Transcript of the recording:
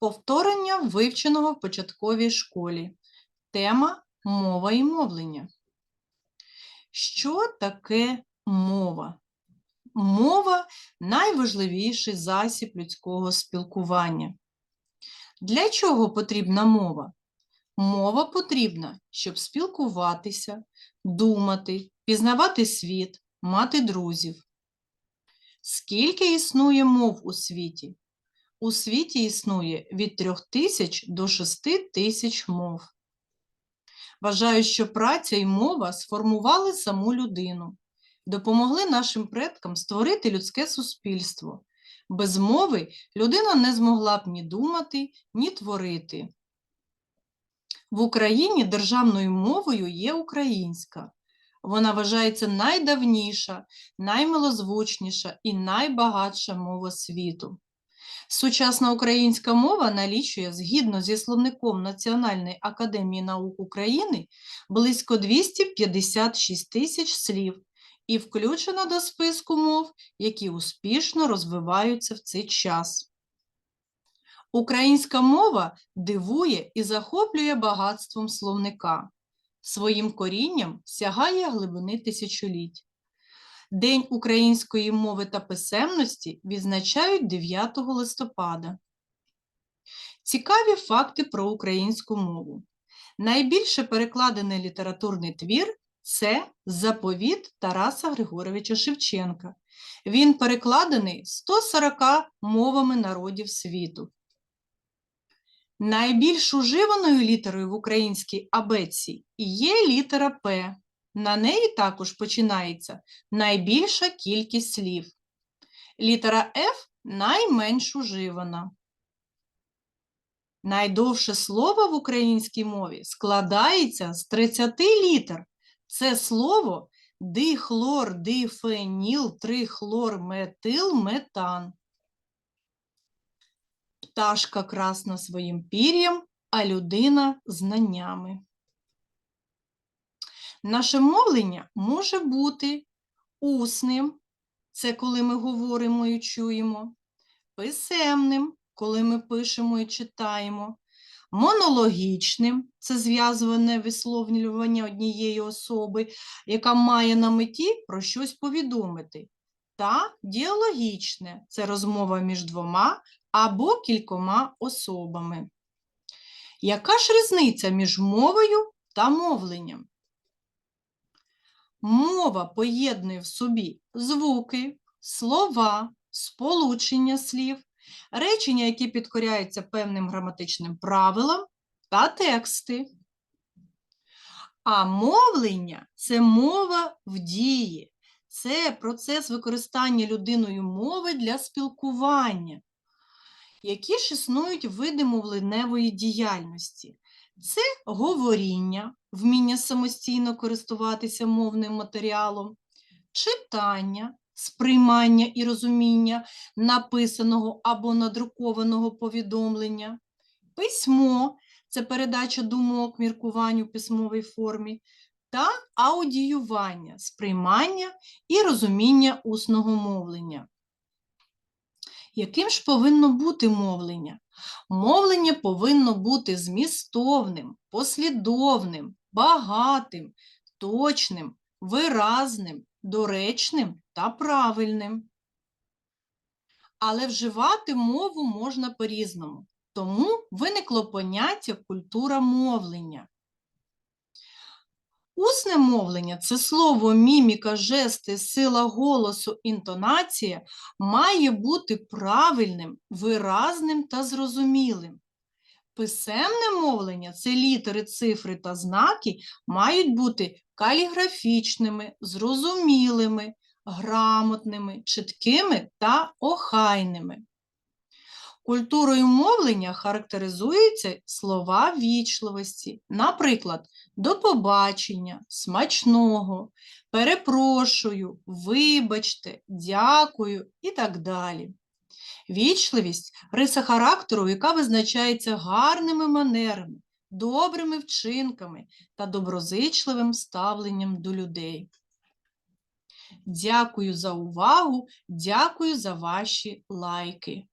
Повторення вивченого в початковій школі. Тема мова і мовлення. Що таке мова? Мова найважливіший засіб людського спілкування. Для чого потрібна мова? Мова потрібна, щоб спілкуватися, думати, пізнавати світ, мати друзів. Скільки існує мов у світі? У світі існує від 3000 до 6000 мов. Вважаю, що праця і мова сформували саму людину, допомогли нашим предкам створити людське суспільство. Без мови людина не змогла б ні думати, ні творити. В Україні державною мовою є українська. Вона вважається найдавніша, наймилозвучніша і найбагатша мова світу. Сучасна українська мова налічує, згідно зі словником Національної академії наук України, близько 256 тисяч слів і включена до списку мов, які успішно розвиваються в цей час. Українська мова дивує і захоплює багатством словника. Своїм корінням сягає глибини тисячоліть. День української мови та писемності відзначають 9 листопада. Цікаві факти про українську мову. Найбільше перекладений літературний твір це заповіт Тараса Григоровича Шевченка. Він перекладений 140 мовами народів світу. Найбільш уживаною літерою в українській абетці є літера П. На неї також починається найбільша кількість слів. Літера Ф найменш уживана. Найдовше слово в українській мові складається з 30 літер. Це слово дихлор, дифеніл, трихлор, метил, метан. Пташка красна своїм пір'ям, а людина знаннями. Наше мовлення може бути усним, це коли ми говоримо і чуємо, писемним, коли ми пишемо і читаємо, монологічним це зв'язуване висловлювання однієї особи, яка має на меті про щось повідомити, та діалогічне це розмова між двома або кількома особами. Яка ж різниця між мовою та мовленням? Мова поєднує в собі звуки, слова, сполучення слів, речення, які підкоряються певним граматичним правилам та тексти. А мовлення це мова в дії, це процес використання людиною мови для спілкування. Які ж існують види мовленевої діяльності? Це говоріння, вміння самостійно користуватися мовним матеріалом, читання, сприймання і розуміння написаного або надрукованого повідомлення, письмо це передача думок, міркувань у письмовій формі, та аудіювання, сприймання і розуміння усного мовлення. Яким ж повинно бути мовлення? Мовлення повинно бути змістовним, послідовним, багатим, точним, виразним, доречним та правильним. Але вживати мову можна по-різному, тому виникло поняття культура мовлення. Усне мовлення це слово, міміка, жести, сила голосу, інтонація має бути правильним, виразним та зрозумілим. Писемне мовлення це літери, цифри та знаки мають бути каліграфічними, зрозумілими, грамотними, чіткими та охайними. Культурою мовлення характеризуються слова вічливості, наприклад, до побачення, смачного, перепрошую, вибачте, дякую і так далі. Вічливість риса характеру, яка визначається гарними манерами, добрими вчинками та доброзичливим ставленням до людей. Дякую за увагу, дякую за ваші лайки.